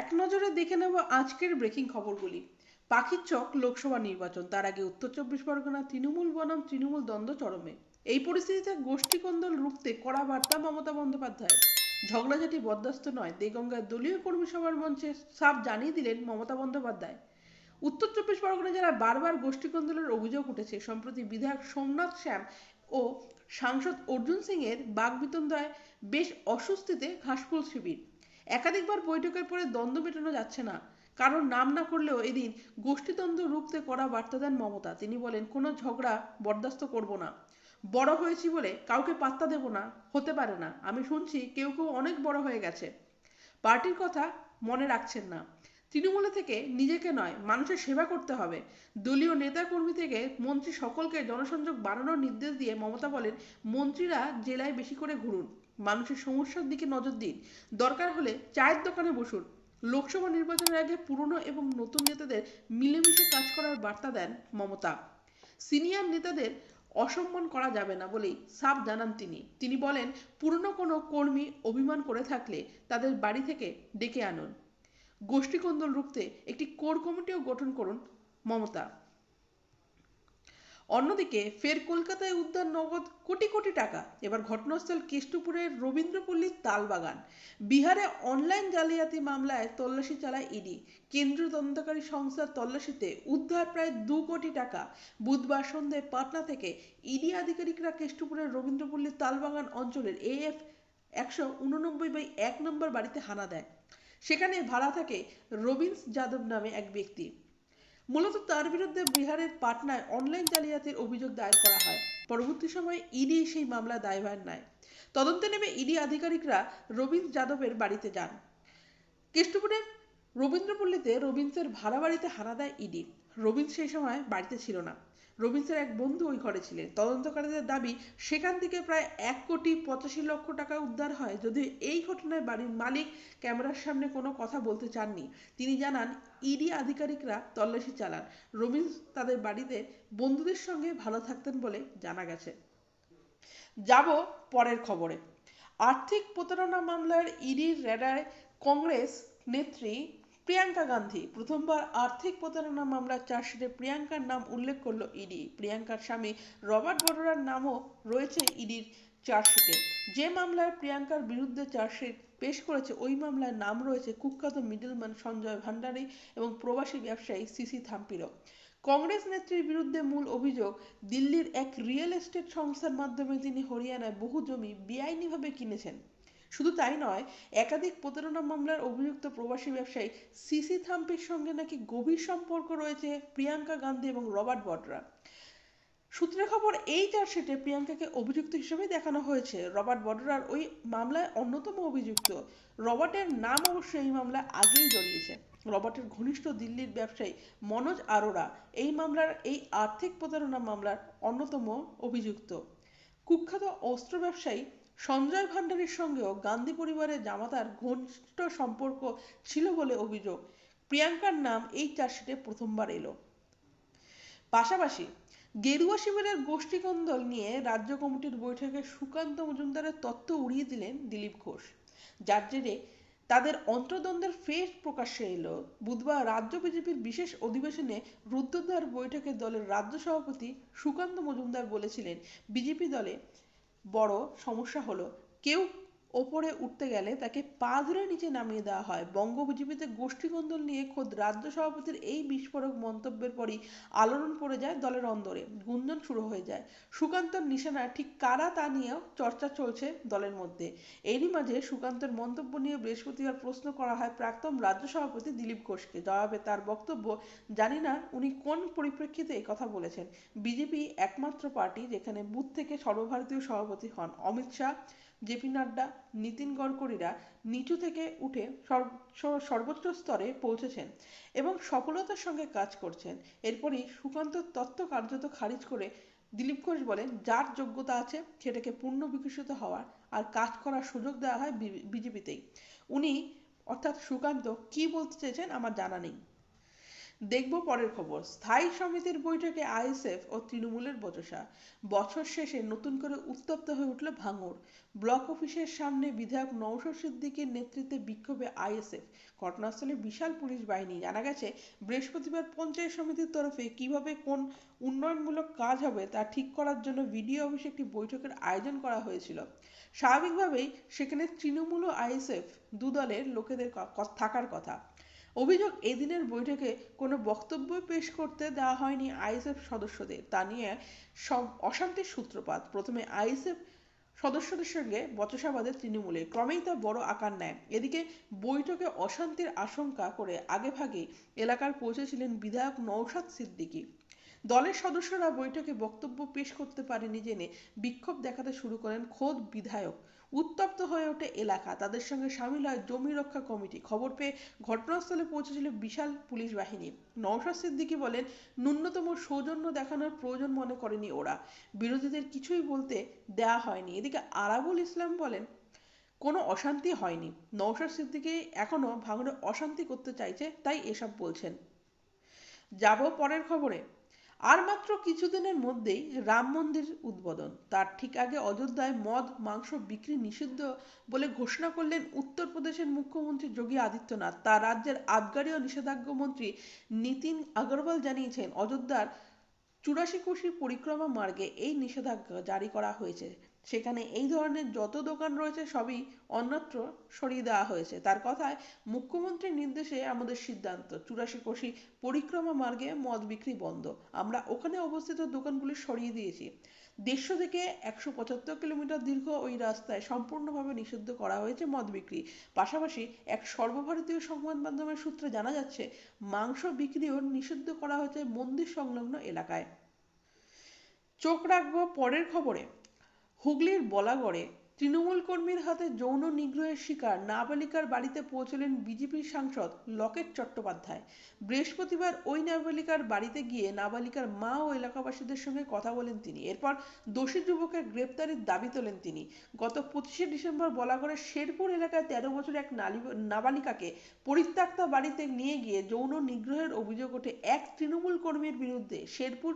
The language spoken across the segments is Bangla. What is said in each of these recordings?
এক নজরে দেখে নেব আজকের ব্রেকিং খবরগুলি। পাখির চক লোকসভা নির্বাচন, তার আগে উত্তর চব্বিশ পরগনা, তৃণমূল বনাম, তৃণমূল দ্বন্দ্ব চরমে। এই পরিস্থিতিতে গোষ্ঠী কন্দল রুখতে কড়া বার্তা মমতা বন্দ্যোপাধ্যায় ঝগড়াঝাটি বরদাস্ত নয়, দেগঙ্গার দলীয় কর্মী সভার মঞ্চে সাফ জানিয়ে দিলেন মমতা বন্দ্যোপাধ্যায়। উত্তর চব্বিশ পরগনা জেলায় বারবার গোষ্ঠী কন্দলের অভিযোগ উঠেছে, সম্প্রতি বিধায়ক সোমনাথ শ্যাম ও সাংসদ অর্জুন সিং এর বাগবিতন্দায় বেশ অস্বস্তিতে ঘাসফুল শিবির। একাধিকবার বৈঠকের পরে দ্বন্দ্ব মেটানো যাচ্ছে না। কারণ নাম না করলেও এদিন গোষ্ঠীদ্বন্দ্ব রুখতে করা বার্তা দেন মমতা। তিনি বলেন, কোনো ঝগড়া বরদাস্ত করব না। বড় হয়েছি বলে কাউকে পাত্তা দেব না, হতে পারে না। আমি শুনছি কেউ কেউ অনেক বড় হয়ে গেছে। পার্টির কথা মনে রাখছেন না। তৃণমূলে থেকে নিজেকে নয়, মানুষের সেবা করতে হবে। দলীয় নেতা কর্মী থেকে মন্ত্রী সকলকে জনসংযোগ বাড়ানোর নির্দেশ দিয়ে মমতা বলেন, মন্ত্রীরা জেলায় বেশি করে ঘুরুন। মানুষের সমস্যার দিকে নজর দিন। দরকার হলে চায়ের দোকানে বসুন। লোকসভা নির্বাচনের আগে পুরনো এবং নতুন নেতাদের মিলেমিশে কাজ করার বার্তা দেন মমতা। সিনিয়র নেতাদের অসম্মান করা যাবে না বলেই সাফ জানান তিনি। তিনি বলেন, পুরনো কোনো কর্মী অভিমান করে থাকলে তাদের বাড়ি থেকে ডেকে আনুন। গোষ্ঠীকন্দল রুখতে একটি কোর কমিটিও গঠন করুন মমতা। অন্যদিকে ফের কলকাতায় উদ্ধার নগদ কোটি কোটি টাকা। এবার ঘটনাস্থল কেষ্টপুরের রবীন্দ্রপল্লীর তালবাগান। বিহারে অনলাইন জালিয়াতি মামলায় তল্লাশি চালায় ইডি। কেন্দ্রীয় তদন্তকারী সংস্থার তল্লাশিতে উদ্ধার প্রায় দু কোটি টাকা। বুধবার সন্ধ্যায় পাটনা থেকে ইডি আধিকারিকরা কেষ্টপুরের রবীন্দ্রপল্লীর তালবাগান অঞ্চলের এএফ একশো উননব্বই বাই এক নম্বর বাড়িতে হানা দেয়। সেখানে ভাড়া থাকে রবিন্স যাদব নামে এক ব্যক্তি। মূলত তার বিরুদ্ধে বিহারের পাটনায় অনলাইন জালিয়াতির অভিযোগ দায়ের করা হয়। পরবর্তী সময়ে ইডি সেই মামলা দায়ভার নেয় তদন্তে নেমে ইডি আধিকারিকরা রবীন্দ্র যাদবের বাড়িতে যান। কেষ্টপুরের রবীন্দ্রপল্লীতে রবীন্দ্রের ভাড়া বাড়িতে হানা দেয় ইডি। রবীন্দ্র সেই সময় বাড়িতে ছিল না। রবীন্দ্রের এক বন্ধু ওই ঘরে ছিলেন। তদন্তকারীদের দাবি, সেখান থেকে প্রায় এক কোটি পঁচাশি লক্ষ টাকা উদ্ধার হয় যদিও এই ঘটনায় বাড়ির মালিক ক্যামেরার সামনে কোনো কথা বলতে চাননি। তিনি জানান, ইডি আধিকারিকরা তল্লাশি চালান। রবীন্দ্র তাদের বাড়িতে বন্ধুদের সঙ্গে ভালো থাকতেন বলে জানা গেছে। যাব পরের খবরে। আর্থিক প্রতারণা মামলার ইডির রেডায় কংগ্রেস নেত্রী প্রিয়াঙ্কা গান্ধী প্রথমবার আর্থিক প্রতারণা মামলার চার্জশিটে প্রিয়াঙ্কার নাম উল্লেখ করল ইডি। প্রিয়াঙ্কার স্বামী রবার্ট বড়োরার নামও রয়েছে ইডির চার্জশিটে। যে মামলায় প্রিয়াঙ্কার বিরুদ্ধে চার্জশিট পেশ করেছে, ওই মামলায় নাম রয়েছে কুখ্যাত মিডলম্যান সঞ্জয় ভান্ডারী এবং প্রবাসী ব্যবসায়ী সিসি থাম্পিরও। কংগ্রেস নেত্রীর বিরুদ্ধে মূল অভিযোগ, দিল্লির এক রিয়েল এস্টেট সংস্থার মাধ্যমে তিনি হরিয়ানায় বহু জমি বেআইনিভাবে কিনেছেন। শুধু তাই নয়, একাধিক প্রতারণা মামলার অভিযুক্ত প্রবাসী ব্যবসায়ী সিসি থাম্পির সঙ্গে নাকি গভীর সম্পর্ক রয়েছে প্রিয়াঙ্কা গান্ধী এবং রবার্ট বডরা। সূত্রের খবর, এই চার্জশিটে প্রিয়াঙ্কাকে অভিযুক্ত হিসেবে দেখানো হয়েছে। রবার্ট বডরার ওই মামলায় অন্যতম অভিযুক্ত। রবার্টের নাম অবশ্য এই মামলায় আগেই জড়িয়েছে। রবার্টের ঘনিষ্ঠ দিল্লির ব্যবসায়ী মনোজ আরোরা এই মামলার, এই আর্থিক প্রতারণা মামলার অন্যতম অভিযুক্ত। কুখ্যাত অস্ত্র ব্যবসায়ী সঞ্জয় ভান্ডারীর সঙ্গেও গান্ধী পরিবারের জামাতার ঘনিষ্ঠ সম্পর্ক ছিল বলে অভিযোগ। প্রিয়াঙ্কার নাম এই চার্জশিটে প্রথমবার এলো। পাশাপাশি গেরুয়া শিবিরের গোষ্ঠীকন্দল নিয়ে রাজ্য কমিটির বৈঠকে সুকান্ত মজুমদারের তত্ত্ব উড়িয়ে দিলেন দিলীপ ঘোষ। যার জেরে তাদের অন্তর্দ্বন্দ্বের ফের প্রকাশ্যে এলো। বুধবার রাজ্য বিজেপির বিশেষ অধিবেশনে রুদ্রদ্বার বৈঠকে দলের রাজ্য সভাপতি সুকান্ত মজুমদার বলেছিলেন, বিজেপি দলে বড় সমস্যা হলো কেউ ওপরে উঠতে গেলে তাকে পা ধরে নিচে নামিয়ে দেওয়া হয়। বঙ্গ বিজেপিতে গোষ্ঠীকন্দল নিয়ে খোদ রাজ্য সভাপতির এই বিস্ফোরক মন্তব্যের পরই আলোড়ন পড়ে যায় দলের অন্দরে। গুঞ্জন শুরু হয়ে যায়। সুকান্তর নিশানা ঠিক কারা তা নিয়েও চর্চা চলছে দলের মধ্যে। এরই মাঝে সুকান্তের মন্তব্য নিয়ে বৃহস্পতিবার প্রশ্ন করা হয় প্রাক্তন রাজ্য সভাপতি দিলীপ ঘোষকে। জবাবে তার বক্তব্য, জানি না উনি কোন পরিপ্রেক্ষিতে এই কথা বলেছেন। বিজেপি একমাত্র পার্টি যেখানে বুথ থেকে সর্বভারতীয় সভাপতি হন। অমিত শাহ জেপি নাড্ডা, নীতিন গডকরিরা নিচু থেকে উঠে সর্বোচ্চ স্তরে পৌঁছেছেন এবং সফলতার সঙ্গে কাজ করছেন। এরপরই সুকান্ত তত্ত্ব কার্যত খারিজ করে দিলীপ ঘোষ বলেন, যার যোগ্যতা আছে সেটাকে পূর্ণ বিকশিত হওয়ার আর কাজ করার সুযোগ দেওয়া হয় বিজেপিতেই। উনি অর্থাৎ সুকান্ত কি বলতে চেয়েছেন আমার জানা নেই। দেখব পরের খবর। স্থায়ী সমিতির বৈঠকে আইএসএফ ও তৃণমূলের বচসা। বছর শেষে নতুন করে উত্তপ্ত হয়ে উঠল ভাঙড়। ব্লক অফিসের সামনে বিধায়ক নৌশর সিদ্দিকের নেতৃত্বে বিক্ষোভে আইএসএফ। ঘটনাস্থলে বিশাল পুলিশ বাহিনী। জানা গেছে, বৃহস্পতিবার পঞ্চায়েত সমিতির তরফে কীভাবে কোন উন্নয়নমূলক কাজ হবে তা ঠিক করার জন্য ভিডিও অফিসে একটি বৈঠকের আয়োজন করা হয়েছিল। স্বাভাবিকভাবেই সেখানে তৃণমূল ও আইএসএফ দু দলের লোকেদের থাকার কথা। অভিযোগ, এদিনের বৈঠকে কোনো বক্তব্য পেশ করতে দেওয়া হয়নি আইএসএফ সদস্যদের। তা নিয়ে সব অশান্তির সূত্রপাত। প্রথমে আইএসএফ সদস্যদের সঙ্গে বচসাবাদে তৃণমূলে। ক্রমেই তা বড় আকার নেয়। এদিকে বৈঠকে অশান্তির আশঙ্কা করে আগেভাগে এলাকার পৌঁছেছিলেন বিধায়ক নৌসাদ সিদ্দিকী। দলের সদস্যরা বৈঠকে বক্তব্য পেশ করতে পারেনি জেনে বিক্ষোভ দেখাতে শুরু করেন খোদ বিধায়ক। উত্তপ্ত হয়ে ওঠে এলাকা। তাদের সঙ্গে সামিল হয় জমি রক্ষা কমিটি। খবর পেয়ে ঘটনাস্থলে পৌঁছেছিল বিশাল পুলিশ বাহিনী। নওশাদ সিদ্দিকী বলেন, ন্যূনতম সৌজন্য দেখানোর প্রয়োজন মনে করেনি ওরা। বিরোধীদের কিছুই বলতে দেয়া হয়নি। এদিকে আরাবুল ইসলাম বলেন, কোনো অশান্তি হয়নি। নওশাদ সিদ্দিকী এখনও ভাঙড়ে অশান্তি করতে চাইছে, তাই এসব বলছেন। যাব পরের খবরে। আর মাত্র কিছুদিনের মধ্যেই রাম মন্দির উদ্বোধন। তার ঠিক আগে অযোধ্যায় মদ, মাংস বিক্রি নিষিদ্ধ বলে ঘোষণা করলেন উত্তরপ্রদেশের মুখ্যমন্ত্রী যোগী আদিত্যনাথ। তার রাজ্যের আবগারি ও নিষেধাজ্ঞা মন্ত্রী নীতিন আগরওয়াল জানিয়েছেন, অযোধ্যার চুরাশি কোশি পরিক্রমা মার্গে এই নিষেধাজ্ঞা জারি করা হয়েছে। সেখানে এই ধরনের যত দোকান রয়েছে সবই অন্যত্র সরিয়ে দেওয়া হয়েছে। তার কথায় মুখ্যমন্ত্রীর নির্দেশে আমাদের সিদ্ধান্ত, চুরাশি কোশি পরিক্রমা মার্গে মদ বিক্রি বন্ধ। আমরা ওখানে অবস্থিত দোকানগুলি সরিয়ে দিয়েছি। দেড়শো থেকে একশো পঁচাত্তর কিলোমিটার দীর্ঘ ওই রাস্তায় সম্পূর্ণভাবে নিষিদ্ধ করা হয়েছে মদ বিক্রি। পাশাপাশি এক সর্বভারতীয় সংবাদ মাধ্যমের সূত্রে জানা যাচ্ছে, মাংস বিক্রিও নিষিদ্ধ করা হয়েছে মন্দির সংলগ্ন এলাকায়। চোখ রাখব পরের খবরে। হুগলির বলাগড়ে তৃণমূল কর্মীর হাতে যৌন নিগ্রহের শিকার নাবালিকার বাড়িতে পৌঁছলেন বিজেপির সাংসদ লকেট চট্টোপাধ্যায়। বৃহস্পতিবার ওই নাবালিকার বাড়িতে গিয়ে নাবালিকার মা ও এলাকাবাসীদের সঙ্গে কথা বলেন তিনি। এরপর দোষী যুবকের গ্রেপ্তারের দাবি তোলেন তিনি। গত পঁচিশে ডিসেম্বর বলাগড়ের শেরপুর এলাকায় তেরো বছর এক নাবালিকাকে পরিত্যক্ত বাড়িতে নিয়ে গিয়ে যৌন নিগ্রহের অভিযোগ ওঠে এক তৃণমূল কর্মীর বিরুদ্ধে। শেরপুর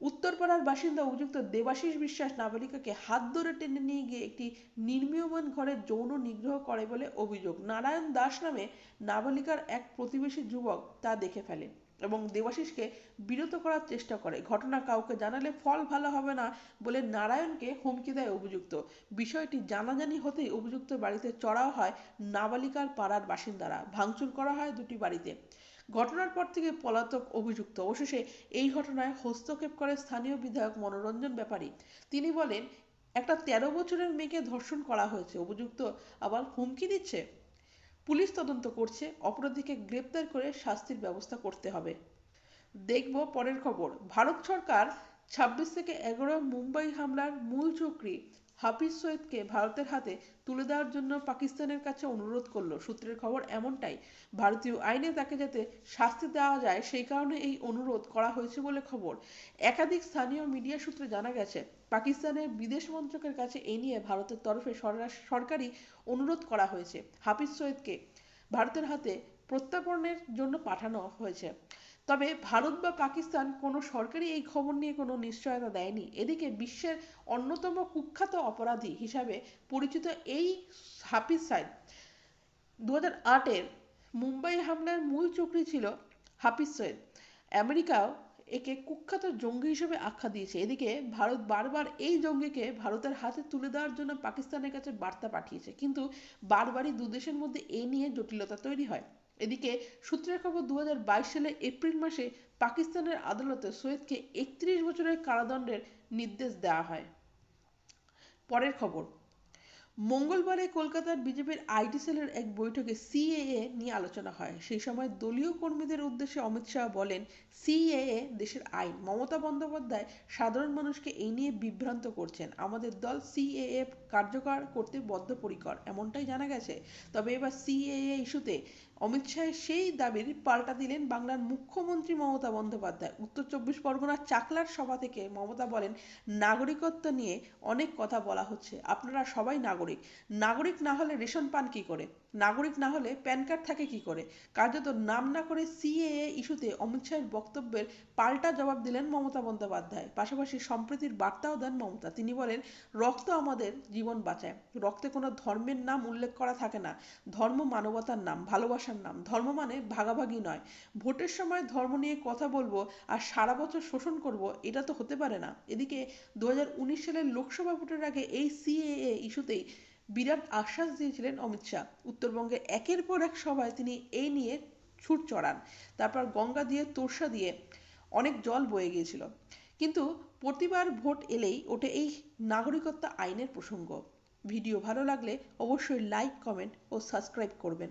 উত্তরপাড়ার বাসিন্দা অভিযুক্ত দেবাশিস বিশ্বাস নাবালিকাকে হাত ধরে টেনে নিয়ে গিয়ে একটি নির্মীয়মান ঘরে যৌন নিগ্রহ করে বলে অভিযোগ। নারায়ণ দাস নামে নাবালিকার এক প্রতিবেশী যুবক তা দেখে ফেলে এবং দেবাশিসকে বিরত করার চেষ্টা করে। ঘটনা কাউকে জানালে ফল ভালো হবে না বলে নারায়ণকে হুমকি দেয় অভিযুক্ত। বিষয়টি জানাজানি হতেই অভিযুক্ত বাড়িতে চড়াও হয় নাবালিকার পাড়ার বাসিন্দারা। ভাঙচুর করা হয় দুটি বাড়িতে। ঘটনার পর থেকে পলাতক অভিযুক্ত। অবশেষে এই ঘটনায় হস্তক্ষেপ করে স্থানীয় বিধায়ক মনোরঞ্জন ব্যাপারী। তিনি বলেন, একটা তেরো বছরের মেয়েকে ধর্ষণ করা হয়েছে। অভিযুক্ত আবার হুমকি দিচ্ছে। পুলিশ তদন্ত করছে। অপরাধীকে গ্রেপ্তার করে শাস্তির ব্যবস্থা করতে হবে। দেখব পরের খবর। ভারত সরকার ছাব্বিশ থেকে এগারো মুম্বাই হামলার মূল চক্রী হাফিজ সৈয়দকে ভারতের হাতে তুলে দেওয়ার জন্য পাকিস্তানের কাছে অনুরোধ করল। সূত্রের খবর এমনটাই। ভারতীয় আইনে তাকে যাতে শাস্তি দেওয়া যায়, সেই কারণে এই অনুরোধ করা হয়েছে বলে খবর। একাধিক স্থানীয় মিডিয়া সূত্রে জানা গেছে, পাকিস্তানের বিদেশ মন্ত্রকের কাছে এ নিয়ে ভারতের তরফে সরকারি অনুরোধ করা হয়েছে। হাফিজ সৈয়দকে ভারতের হাতে প্রত্যাপনের জন্য পাঠানো হয়েছে। তবে ভারত বা পাকিস্তান কোনো সরকারি এই খবর নিয়ে কোনো নিশ্চয়তা দেয়নি। এদিকে বিশ্বের অন্যতম কুখ্যাত অপরাধী হিসাবে পরিচিত এই হাফিজ সাইদ। দু হাজার মুম্বাই হামলার মূল চক্রী ছিল হাফিজ সৈয়দ। আমেরিকাও একে কুখ্যাত জঙ্গি হিসেবে আখ্যা দিয়েছে। এদিকে ভারত বারবার এই জঙ্গিকে ভারতের হাতে তুলে দেওয়ার জন্য পাকিস্তানের কাছে বার্তা পাঠিয়েছে। কিন্তু বারবারই দুদেশের মধ্যে এ নিয়ে জটিলতা তৈরি হয়। এদিকে সূত্রের খবর দু সালে এপ্রিল মাসে পাকিস্তানের আদালতে সৈয়দকে একত্রিশ বছরের কারাদণ্ডের নির্দেশ দেওয়া হয়। পরের খবর, মঙ্গলবারে কলকাতার বিজেপির আইটি সেলের এক বৈঠকে সিএএ নিয়ে আলোচনা হয়। সেই সময় দলীয় কর্মীদের উদ্দেশ্যে অমিত শাহ বলেন, সিএএ দেশের আইন। মমতা বন্দ্যোপাধ্যায় সাধারণ মানুষকে এই নিয়ে বিভ্রান্ত করছেন। আমাদের দল সিএএ কার্যকর করতে বদ্ধপরিকর। এমনটাই জানা গেছে। তবে এবার সিএএ ইস্যুতে অমিত শাহের সেই দাবির পাল্টা দিলেন বাংলার মুখ্যমন্ত্রী মমতা বন্দ্যোপাধ্যায়। উত্তর চব্বিশ পরগনার চাকলার সভা থেকে মমতা বলেন, নাগরিকত্ব নিয়ে অনেক কথা বলা হচ্ছে। আপনারা সবাই নাগরিক। নাগরিক না হলে রেশন পান কি করে? নাগরিক না হলে প্যান কার্ড থাকে কি করে? কার্যত নাম না করে সিএএ ইস্যুতে অমিত শাহের বক্তব্যের পাল্টা জবাব দিলেন মমতা বন্দ্যোপাধ্যায়। পাশাপাশি সম্প্রীতির বার্তাও দেন মমতা। তিনি বলেন, রক্ত আমাদের জীবন বাঁচায়। রক্তে কোনো ধর্মের নাম উল্লেখ করা থাকে না। ধর্ম মানবতার নাম, ভালোবাসার নাম। ধর্ম মানে ভাগাভাগি নয়। ভোটের সময় ধর্ম নিয়ে কথা বলব আর সারা বছর শোষণ করব, এটা তো হতে পারে না। এদিকে দু হাজার উনিশ সালের লোকসভা ভোটের আগে এই সিএএ ইস্যুতেই বিরাট আশ্বাস দিয়েছিলেন অমিত শাহ। উত্তরবঙ্গে একের পর এক সভায় তিনি এই নিয়ে ছুট চড়ান। তারপর গঙ্গা দিয়ে তোর্ষা দিয়ে অনেক জল বয়ে গিয়েছিল। কিন্তু প্রতিবার ভোট এলেই ওঠে এই নাগরিকত্ব আইনের প্রসঙ্গ। ভিডিও ভালো লাগলে অবশ্যই লাইক কমেন্ট ও সাবস্ক্রাইব করবেন।